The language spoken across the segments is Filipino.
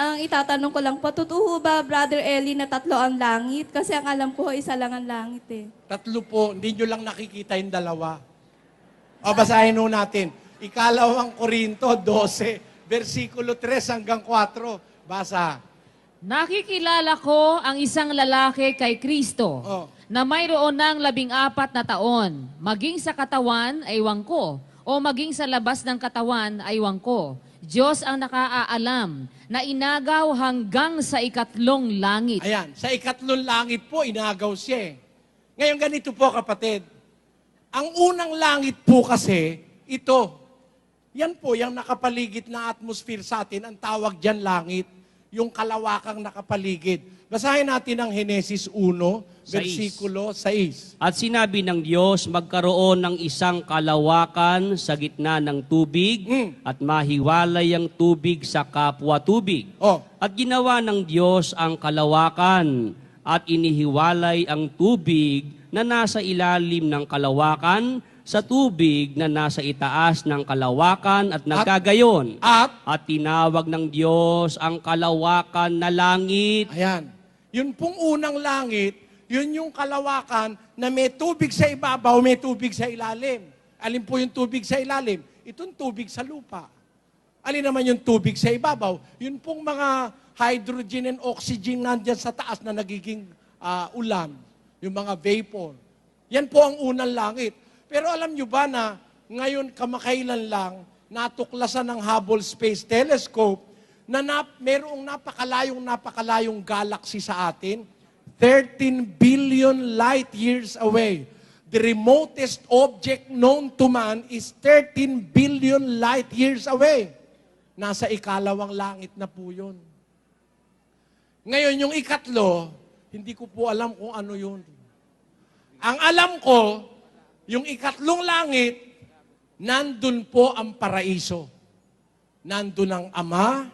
Ang itatanong ko lang po, totoo ba, Brother Eli, na tatlo ang langit? Kasi ang alam ko, isa lang ang langit eh. Tatlo po, hindi nyo lang nakikita yung dalawa. O, basahin ho natin. Ikalawang Korinto 12, versikulo 3 hanggang 4. Basa. Nakikilala ko ang isang lalaki kay Kristo Oh. na mayroon ng labing apat na taon. Maging sa katawan ay ko, o maging sa labas ng katawan ay ko. Diyos ang nakaaalam na inagaw hanggang sa ikatlong langit. Ayan, sa ikatlong langit po, inagaw siya eh. Ngayon ganito po kapatid. Ang unang langit po kasi, ito. Yan po, yung nakapaligid na atmosphere sa atin, ang tawag dyan langit. Yung kalawakang nakapaligid. Basahin natin ang Henesis 1, Sais. versikulo 6. At sinabi ng Diyos, magkaroon ng isang kalawakan sa gitna ng tubig Mm. at mahiwalay ang tubig sa kapwa tubig. Oh, At ginawa ng Diyos ang kalawakan at inihiwalay ang tubig na nasa ilalim ng kalawakan sa tubig na nasa itaas ng kalawakan at nagkagayon. at At tinawag ng Diyos ang kalawakan na langit. Ayan. Yun pong unang langit, yun yung kalawakan na may tubig sa ibabaw, may tubig sa ilalim. Alin po yung tubig sa ilalim? Itong tubig sa lupa. Alin naman yung tubig sa ibabaw? Yun pong mga hydrogen and oxygen nandyan sa taas na nagiging ah, ulan. Yung mga vapor. Yan po ang unang langit. Pero alam nyo ba na ngayon kamakailan lang natuklasan ng Hubble Space Telescope na nap, merong napakalayong napakalayong galaxy sa atin, 13 billion light years away. The remotest object known to man is 13 billion light years away. Nasa ikalawang langit na po yun. Ngayon, yung ikatlo, hindi ko po alam kung ano yun. Ang alam ko, yung ikatlong langit, nandun po ang paraiso. Nandun ang Ama,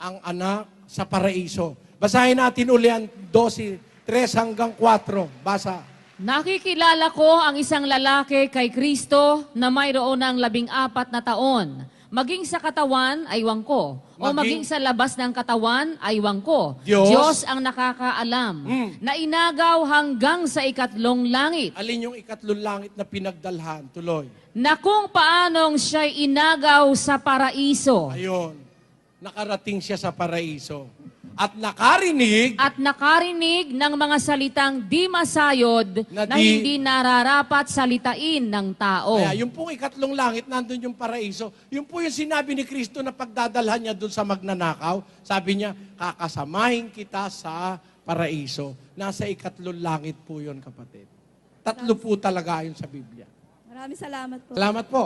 ang Anak sa paraiso. Basahin natin uli ang 12, 3 hanggang 4. Basa. Nakikilala ko ang isang lalaki kay Kristo na mayroon ng labing apat na taon. Maging sa katawan ay ko. O Maging- maging sa labas ng katawan ay ko. Diyos- ang nakakaalam Mm. na inagaw hanggang sa ikatlong langit. Alin yung ikatlong langit na pinagdalhan? Tuloy. Na kung paanong siya'y inagaw sa paraiso Ayun. Nakarating siya sa paraiso. At nakarinig at nakarinig ng mga salitang di masayod Na na, di- hindi nararapat salitain ng tao. Kaya yung pong ikatlong langit, nandun yung paraiso. Yung po yung sinabi ni Kristo na pagdadalhan niya dun sa magnanakaw, sabi niya, kakasamahin kita sa paraiso. Nasa ikatlong langit po yun, kapatid. Tatlo po talaga yun sa Biblia. Maraming salamat po. Salamat po.